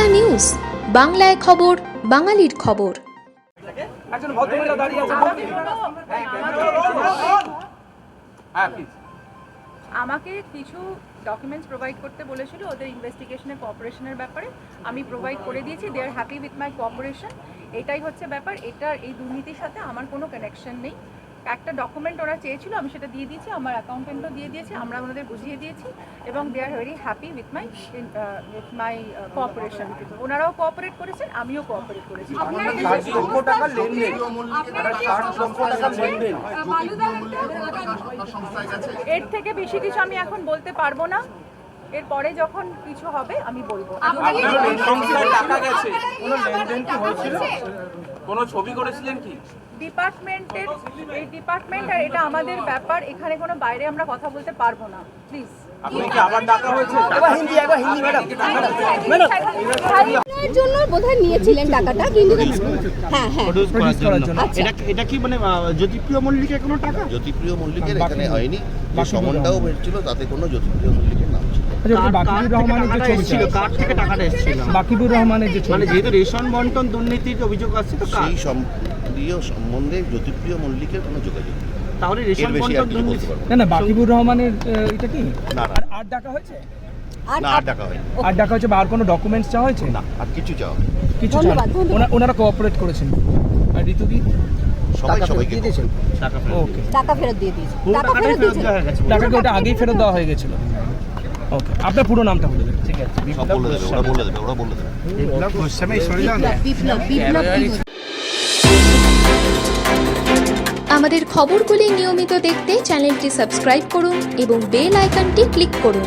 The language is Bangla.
নিউজ বাংলায় খবর বাঙালির খবর। একজন ভদ্রমহিলা দাঁড়িয়ে আছে। হ্যাঁ আমাকে কিছু ডকুমেন্টস প্রোভাইড করতে বলেছিল ওদের ইনভেস্টিগেশনের কোঅপারেশনের ব্যাপারে। আমি প্রোভাইড করে দিয়েছি they are happy with my cooperation এটাই হচ্ছে ব্যাপার এটার এই দুর্নীতির সাথে আমার কোনো কানেকশন নেই। একটা ডকুমেন্ট ওরা চেয়েছিল আমি সেটা দিয়ে দিয়েছি আমার অ্যাকাউন্টেন্টও দিয়ে দিয়েছি আমরা ওনাদের বুঝিয়ে দিয়েছি এবং they are very happy with my with my cooperation ওনারাও কোঅপারেট করেছেন আমিও কোঅপারেট করেছি। এর থেকে বেশি কিছু আমি এখন বলতে পারব না। এরপরে যখন কিছু হবে আমি বলব। টাকা গেছে কোনো লেনদেন কি হয়েছিল? কোনো ছবি করেছিলেন কি? ডিপার্টমেন্টের এই ডিপার্টমেন্ট আর এটা আমাদের ব্যাপার এখানে কোনো বাইরে আমরা কথা বলতে পারব না প্লিজ আপনি কি আবার ডাকা হয়েছে? এর জন্য বোধহয় নিয়েছিলেন টাকাটা কিন্তু হ্যাঁ হ্যাঁ। এটা এটা কি মানে জ্যোতিপ্রিয় মল্লিকের কোনো টাকা? জ্যোতিপ্রিয় মল্লিকের এখানে হয়নি। যে সমনটাও বেরছিল তাতে কোনো জ্যোতিপ্রিয় মল্লিকের নাম ছিল বাকিবুর রহমানের যে মানে ছবি যেহেতু রেশন বন্টন দুর্নীতির অভিযোগ আসছে তো সেই সম্প্রিয় সম্বন্ধে জ্যোতিপ্রিয় মল্লিকের কোনো যোগাযোগ তাহলে রেশন আর বন্টন দুর্নীতি না। না না বাকিবুর রহমানের এটা কি? না না। আর আর ডাকা হয়েছে? না আর টাকা হয়নি। আর ডাকা হয়েছে বা আর কোনো ডকুমেন্টস চাওয়া হয়েছে? না আর কিছু কিছু চাওয়া-। ওনা- ওনারা কোঅপারেট করেছেন। আর ঋতুদি? সবাই সবাইকে টাকা ফেরত ওকে টাকা ফেরত দিয়ে দিয়েছে টাকা ফেরত ফেরত দিয়েছে দেওয়া হয়ে গেছে। টাকাকে ওটা আগেই ফেরত দেওয়া হয়ে গেছিল। ওকে আপনার পুরো নামটা বলে দেবেন। ঠিক আছে সব বলে দেবে ওরা বলে দেবে ওরা বলে দেবে। বিপ্লব বিপ্লব বিপ্লব আমাদের খবরগুলি নিয়মিত দেখতে চ্যানেলটি সাবস্ক্রাইব করুন এবং বেল আইকনটি ক্লিক করুন।